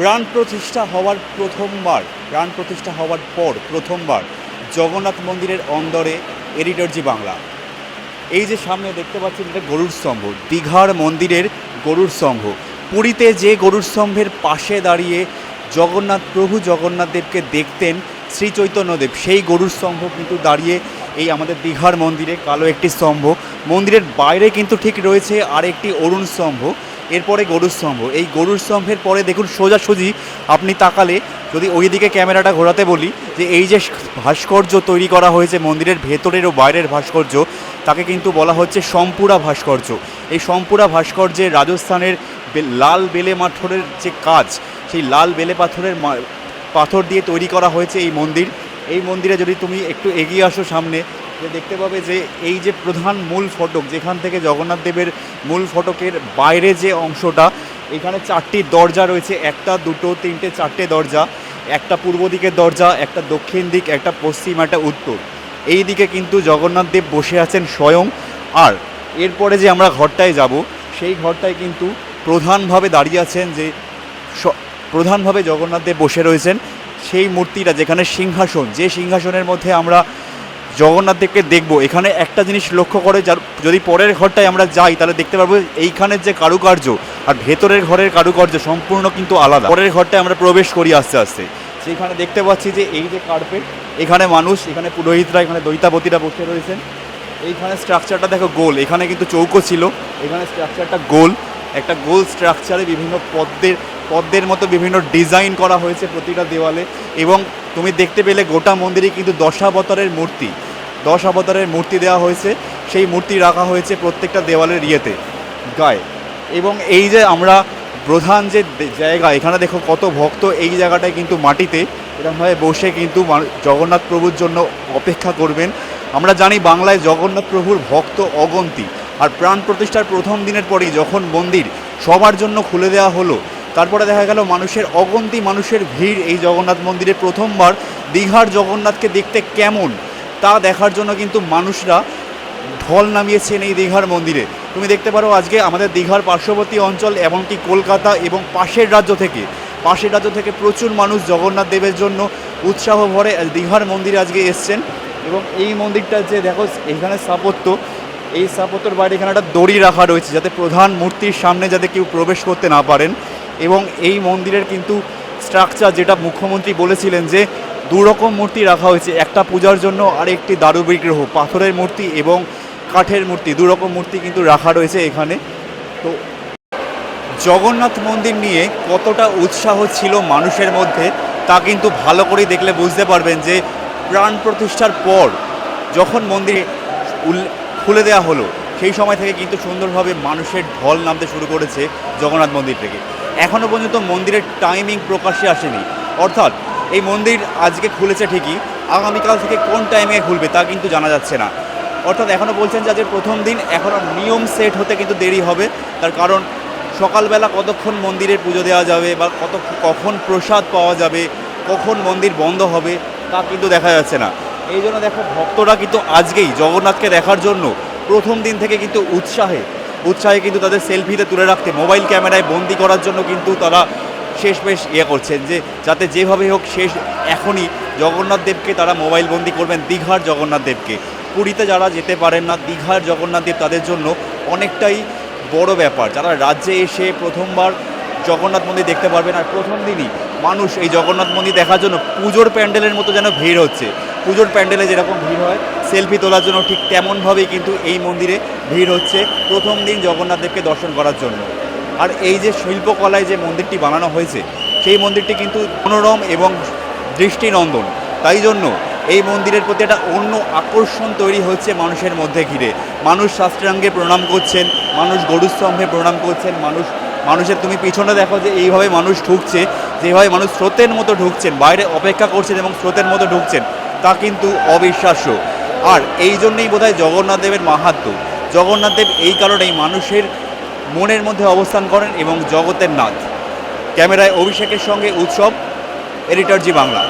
প্রাণ প্রতিষ্ঠা হওয়ার প্রথমবার, প্রাণ প্রতিষ্ঠা হওয়ার পর প্রথমবার জগন্নাথ মন্দিরের অন্দরে এডিটরজি বাংলা। এই যে সামনে দেখতে পাচ্ছেন এটা গরুর স্তম্ভ, দীঘার মন্দিরের গরুর স্তম্ভ। পুরীতে যে গরুর স্তম্ভের পাশে দাঁড়িয়ে জগন্নাথ প্রভু জগন্নাথ দেবকে দেখতেন শ্রী চৈতন্যদেব সেই গরুর স্তম্ভ কিন্তু দাঁড়িয়ে এই আমাদের দীঘার মন্দিরে কালো একটি স্তম্ভ। মন্দিরের বাইরে কিন্তু ঠিক রয়েছে আর একটি অরুণ স্তম্ভ। এরপরে গরুর স্তম্ভ। এই গরুর স্তম্ভের পরে দেখুন সোজাসুজি আপনি তাকালে যদি ওই দিকে ক্যামেরাটা ঘোরাতে বলি, যে এই যে ভাস্কর্য তৈরি করা হয়েছে মন্দিরের ভেতরের ও বাইরের ভাস্কর্য, তাকে কিন্তু বলা হচ্ছে সম্পুরা ভাস্কর্য। এই সম্পুরা ভাস্কর্যে রাজস্থানের লাল বেলে পাথরের যে কাজ, সেই লাল বেলে পাথরের পাথর দিয়ে তৈরি করা হয়েছে এই মন্দির। এই মন্দিরে যদি তুমি একটু এগিয়ে আসো সামনে যে দেখতে পাবে যে এই যে প্রধান মূল ফটক, যেখান থেকে জগন্নাথ দেবের মূল ফটকের বাইরে যে অংশটা, এখানে চারটি দরজা রয়েছে, একটা, দুটো, তিনটে, চারটে দরজা, একটা পূর্ব দিকের দরজা, একটা দক্ষিণ দিক, একটা পশ্চিম, একটা উত্তর। এই দিকে কিন্তু জগন্নাথ দেব বসে আছেন স্বয়ং। আর এরপরে যে আমরা ঘরটায় যাব, সেই ঘরটায় কিন্তু প্রধানভাবে দাঁড়িয়ে আছেন যে প্রধানভাবে জগন্নাথ দেব বসে রয়েছেন। সেই মূর্তিটা যেখানে সিংহাসন, যে সিংহাসনের মধ্যে আমরা জগন্নাথ দেবকে দেখব। এখানে একটা জিনিস লক্ষ্য করে, যার যদি পরের ঘরটায় আমরা যাই, তাহলে দেখতে পারব এইখানের যে কারুকার্য আর ভেতরের ঘরের কারুকার্য সম্পূর্ণ কিন্তু আলাদা। পরের ঘরটায় আমরা প্রবেশ করি আস্তে আস্তে। সেইখানে দেখতে পাচ্ছি যে এই যে কার্পেট এখানে মানুষ, এখানে পুরোহিতরা, এখানে দৈতাপতিরা বসে রয়েছেন। এইখানে স্ট্রাকচারটা দেখো গোল। এখানে কিন্তু চৌকো ছিল। এখানে স্ট্রাকচারটা গোল। একটা গোল স্ট্রাকচারে বিভিন্ন পদ্মের পদ্মের মতো বিভিন্ন ডিজাইন করা হয়েছে প্রতিটা দেওয়ালে। এবং তুমি দেখতে পেলে গোটা মন্দিরে কিন্তু দশাবতারের মূর্তি। দশ অবতারের মূর্তি দেওয়া হয়েছে। সেই মূর্তি রাখা হয়েছে প্রত্যেকটা দেওয়ালের ইয়েতে, গায়ে। এবং এই যে আমরা প্রধান যে জায়গা, এখানে দেখো কত ভক্ত এই জায়গাটায় কিন্তু মাটিতে। এরকমভাবে বসে কিন্তু জগন্নাথ প্রভুর জন্য অপেক্ষা করবেন। আমরা জানি বাংলায় জগন্নাথ প্রভুর ভক্ত অগন্তি। আর প্রাণ প্রতিষ্ঠার প্রথম দিনের পরেই যখন মন্দির সবার জন্য খুলে দেওয়া হলো তারপরে দেখা গেল মানুষের অগন্তি, মানুষের ভিড় এই জগন্নাথ মন্দিরে প্রথমবার। দীঘার জগন্নাথকে দেখতে কেমন তা দেখার জন্য কিন্তু মানুষরা ঢল নামিয়েছেন এই দীঘার মন্দিরে। তুমি দেখতে পারো আজকে আমাদের দীঘার পার্শ্ববর্তী অঞ্চল এমনকি কলকাতা এবং পাশের রাজ্য থেকে। পাশের রাজ্য থেকে প্রচুর মানুষ জগন্নাথ দেবের জন্য উৎসাহ ভরে দীঘার মন্দিরে আজকে এসছেন এবং এই মন্দিরটা যে দেখো, এখানে স্থাপত্য। এই স্থাপত্যর বাইরে এখানে একটা দড়ি রাখা রয়েছে যাতে প্রধান মূর্তির সামনে যাতে কেউ প্রবেশ করতে না পারেন। এবং এই মন্দিরের কিন্তু স্ট্রাকচার যেটা মুখ্যমন্ত্রী বলেছিলেন যে দু রকম মূর্তি রাখা হয়েছে, একটা পূজার জন্য আর একটি দারু বিগ্রহ, পাথরের মূর্তি এবং কাঠের মূর্তি দু রকম মূর্তি কিন্তু রাখা রয়েছে এখানে। তো জগন্নাথ মন্দির নিয়ে কতটা উৎসাহ ছিল মানুষের মধ্যে, তা কিন্তু ভালো করে দেখলে বুঝতে পারবেন যে প্রাণ প্রতিষ্ঠার পর যখন মন্দির খুলে দেওয়া হলো, সেই সময় থেকে কিন্তু সুন্দরভাবে মানুষের ঢল নামতে শুরু করেছে জগন্নাথ মন্দির থেকে। এখনও পর্যন্ত মন্দিরের টাইমিং প্রকাশ্যে আসেনি। অর্থাৎ এই মন্দির আজকে খুলেছে ঠিকই, আগামীকাল থেকে কোন টাইমে খুলবে তা কিন্তু জানা যাচ্ছে না। অর্থাৎ এখনও বলছেন যে আজকের প্রথম দিন এখনও নিয়ম সেট হতে কিন্তু দেরি হবে। তার কারণ সকালবেলা কতক্ষণ মন্দিরে পুজো দেওয়া যাবে বা কত কখন প্রসাদ পাওয়া যাবে, কখন মন্দির বন্ধ হবে তা কিন্তু দেখা যাচ্ছে না। এই জন্য দেখো, ভক্তরা কিন্তু আজকেই জগন্নাথকে দেখার জন্য প্রথম দিন থেকে কিন্তু উৎসাহে উৎসাহে কিন্তু তাদের সেলফিতে তুলে রাখতে, মোবাইল ক্যামেরায় বন্দি করার জন্য কিন্তু তারা শেষ বেশ ইয়ে করছেন যে, যাতে যেভাবে হোক শেষ এখনই জগন্নাথ দেবকে তারা মোবাইল বন্দি করবেন, দীঘার জগন্নাথ দেবকে। পুরীতে যারা যেতে পারেন না, দীঘার জগন্নাথ দেব তাদের জন্য অনেকটাই বড় ব্যাপার। যারা রাজ্যে এসে প্রথমবার জগন্নাথ মন্দির দেখতে পারবেন আর প্রথম দিনই মানুষ এই জগন্নাথ মন্দির দেখার জন্য পুজোর প্যান্ডেলের মতো যেন ভিড় হচ্ছে। পুজোর প্যান্ডেলে যেরকম ভিড় হয় সেলফি তোলার জন্য ঠিক তেমনভাবেই কিন্তু এই মন্দিরে ভিড় হচ্ছে। প্রথম দিন জগন্নাথ দেবকে দর্শন করার জন্য। আর এই যে শিল্পকলায় যে মন্দিরটি বানানো হয়েছে, সেই মন্দিরটি কিন্তু মনোরম এবং দৃষ্টিনন্দন। তাই জন্য এই মন্দিরের প্রতি একটা অন্য আকর্ষণ তৈরি হচ্ছে মানুষের মধ্যে ঘিরে। মানুষ শাস্ত্রাঙ্গে প্রণাম করছেন, মানুষ গরুস্তম্ভে প্রণাম করছেন, মানুষ, মানুষের তুমি পিছনে দেখো যে এইভাবে মানুষ ঢুকছে, যেভাবে মানুষ স্রোতের মতো ঢুকছেন, বাইরে অপেক্ষা করছেন এবং স্রোতের মতো ঢুকছেন, তা কিন্তু অবিশ্বাস্য। আর এই জন্যই বোধহয় জগন্নাথ দেবের মাহাত্ম। জগন্নাথ এই কারণেই মানুষের মনের মধ্যে অবস্থান করেন এবং জগতের নাথ। ক্যামেরায় অভিষেকের সঙ্গে উৎসব এডিটর জি বাংলা।